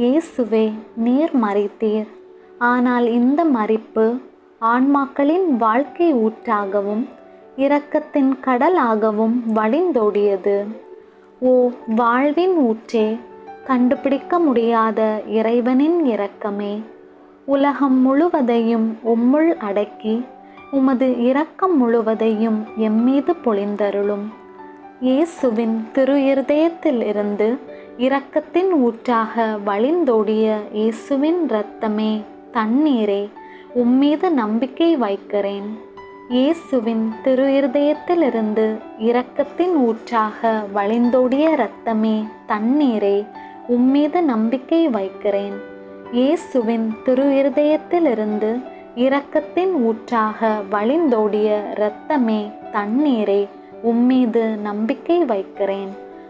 இயேசுவே நீர் மறைத்தீர். ஆனால் இந்த மறிப்பு ஆன்மாக்களின் வாழ்க்கை ஊற்றாகவும் இரக்கத்தின் கடலாகவும் வழிந்தோடியது. ஓ வாழ்வின் ஊற்றே கண்டுபிடிக்க முடியாத இறைவனின் இரக்கமே. உலகம் முழுவதையும் உம்முள் அடக்கி உமது இரக்கம் முழுவதையும் எம்மீது பொழிந்தருளும். இயேசுவின் திரு இருதயத்தில் இருந்து இரக்கத்தின் ஊற்றாக வழிந்தோடிய இயேசுவின் இரத்தமே தண்ணீரே உம்மீது நம்பிக்கை வைக்கிறேன். இயேசுவின் திரு இருதயத்திலிருந்து இரக்கத்தின் ஊற்றாக வழிந்தோடிய இரத்தமே தண்ணீரே உம்மீது நம்பிக்கை வைக்கிறேன். இயேசுவின் திரு இருதயத்திலிருந்து இரக்கத்தின் ஊற்றாக வழிந்தோடிய இரத்தமே தண்ணீரே உம்மீது நம்பிக்கை வைக்கிறேன்.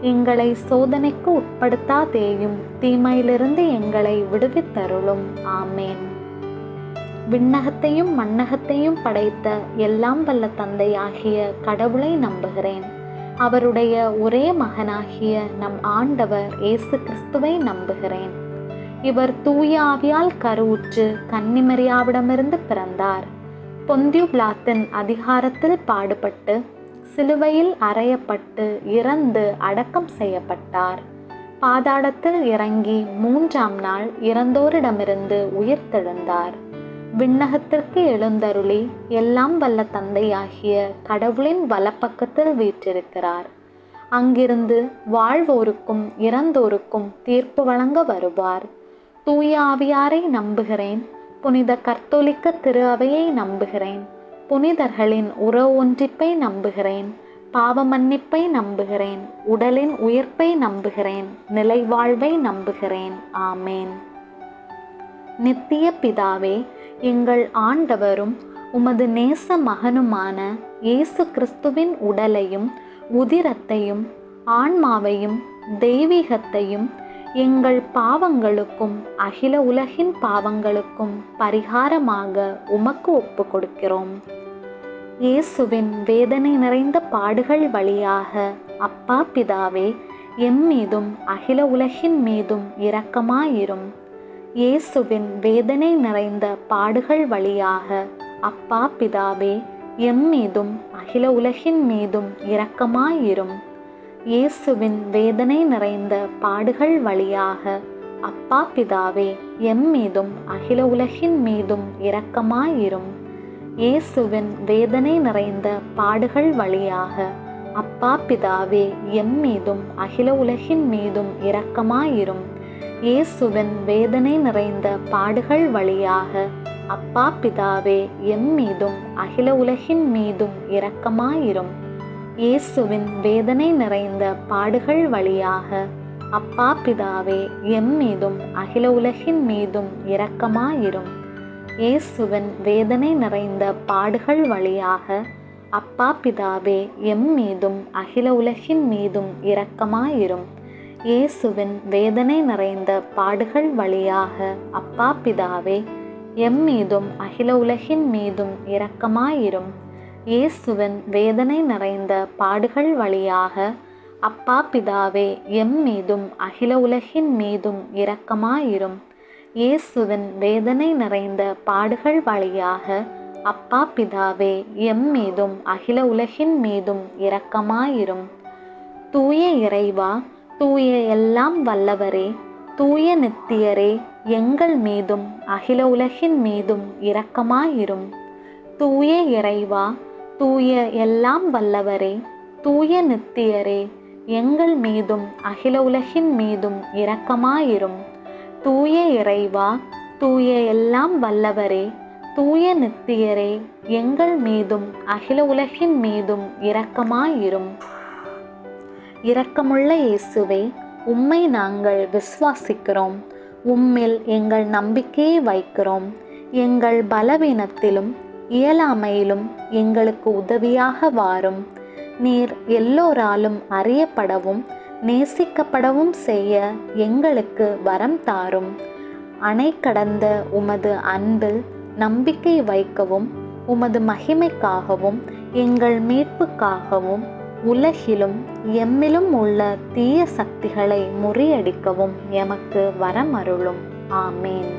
எங்களை சோதனைக்கு உட்படுத்தாதேயும் தீமையிலிருந்து எங்களை விடுவித்தருளும். ஆமேன். விண்ணகத்தையும் மண்ணகத்தையும் படைத்த எல்லாம் வல்ல தந்தையாகிய கடவுளை நம்புகிறேன். அவருடைய ஒரே மகனாகிய நம் ஆண்டவர் இயேசு கிறிஸ்துவை நம்புகிறேன். இவர் தூய ஆவியால் கருவுற்று கன்னிமரியாவிடமிருந்து பிறந்தார். பொந்தியு பிளாத்தின் அதிகாரத்தில் பாடுபட்டு சிலுவையில் அறையப்பட்டு இறந்து அடக்கம் செய்யப்பட்டார். பாதாளத்தில் இறங்கி மூன்றாம் நாள் இறந்தோரிடமிருந்து உயிர்த்தெழுந்தார் விண்ணகத்திற்கு எழுந்தருளி எல்லாம் வல்ல தந்தையாகிய கடவுளின் வலப்பக்கத்தில் வீற்றிருக்கிறார். அங்கிருந்து வாழ்வோருக்கும் இறந்தோருக்கும் தீர்ப்பு வழங்க வருவார். தூய ஆவியாரை நம்புகிறேன். புனித கர்த்தோலிக்க திரு அவையை நம்புகிறேன். புனிதர்களின் உறவு ஒன்றிப்பை நம்புகிறேன். பாவ மன்னிப்பை நம்புகிறேன். உடலின் உயிர்ப்பை நம்புகிறேன். நிலைவாழ்வை நம்புகிறேன். ஆமேன். நித்திய பிதாவே எங்கள் ஆண்டவரும் உமது நேச மகனுமான இயேசு கிறிஸ்துவின் உடலையும் உதிரத்தையும் ஆன்மாவையும் தெய்வீகத்தையும் எங்கள் பாவங்களுக்கும் அகில உலகின் பாவங்களுக்கும் பரிகாரமாக உமக்கு ஒப்பு கொடுக்கிறோம் இயேசுவின் வேதனை நிறைந்த பாடுகள் வழியாக அப்பா பிதாவே எம் மீதும் அகில உலகின் மீதும் இரக்கமாயிரும். இயேசுவின் வேதனை நிறைந்த பாடுகள் வழியாக அப்பா பிதாவே எம் மீதும் அகில உலகின் மீதும் இரக்கமாயிரும். இயேசுவின் வேதனை நிறைந்த பாடுகள் வழியாக அப்பா பிதாவே எம் மீதும் அகில உலகின் மீதும் இரக்கமாயிரும். இயேசுவின் வேதனை நிறைந்த பாடுகள் வழியாக அப்பா பிதாவே எம் மீதும் அகில உலகின் மீதும் இரக்கமாயிரும். இயேசுவின் வேதனை நிறைந்த பாடுகள் வழியாக அப்பா பிதாவே எம் மீதும் அகில உலகின் மீதும் இரக்கமாயிரும். இயேசுவின் வேதனை நிறைந்த பாடுகள் வழியாக அப்பா பிதாவே எம் மீதும் அகில உலகின் மீதும் இரக்கமாயிரும். இயேசுவின் வேதனை நிறைந்த பாடுகள் வழியாக அப்பா பிதாவே எம் மீதும் அகில உலகின் மீதும் இரக்கமாயிரும். இயேசுவின் வேதனை நிறைந்த பாடுகள் வழியாக அப்பா பிதாவே எம் மீதும் அகில உலகின் மீதும் இரக்கமாயிரும். இயேசுவின் வேதனை நிறைந்த பாடுகள் வழியாக அப்பா பிதாவே எம் மீதும் அகில உலகின் மீதும் இரக்கமாயிரும். இயேசுவின் வேதனை நிறைந்த பாடுகள் வழியாக அப்பா பிதாவே எம் மீதும் அகில உலகின் மீதும் இரக்கமாயிரும். தூய இறைவா தூய எல்லாம் வல்லவரே தூய நித்தியரே எங்கள் மீதும் அகில உலகின் மீதும் இரக்கமாயிரும். தூய இறைவா தூய எல்லாம் வல்லவரே தூய நித்தியரே எங்கள் மீதும் அகில உலகின் மீதும் இரக்கமாயிரும். தூய இறைவா தூய எல்லாம் வல்லவரே தூய நித்தியரே எங்கள் மீதும் அகில உலகின் மீதும் இரக்கமாயிரும். இரக்கமுள்ள இயேசுவே உம்மை நாங்கள் விசுவாசிக்கிறோம். உம்மில் எங்கள் நம்பிக்கையை வைக்கிறோம். எங்கள் பலவீனத்திலும் இயலாமையிலும் எங்களுக்கு உதவியாக வாரும். நீர் எல்லோராலும் அறியப்படவும் நேசிக்கப்படவும் செய்ய எங்களுக்கு வரம் தாரும். அணை கடந்த உமது அன்பில் நம்பிக்கை வைக்கவும் உமது மகிமைக்காகவும் எங்கள் மீட்புக்காகவும் உலகிலும் எம்மிலும் உள்ள தீய சக்திகளை முறியடிக்கவும் எமக்கு வரமருளும். ஆமேன்.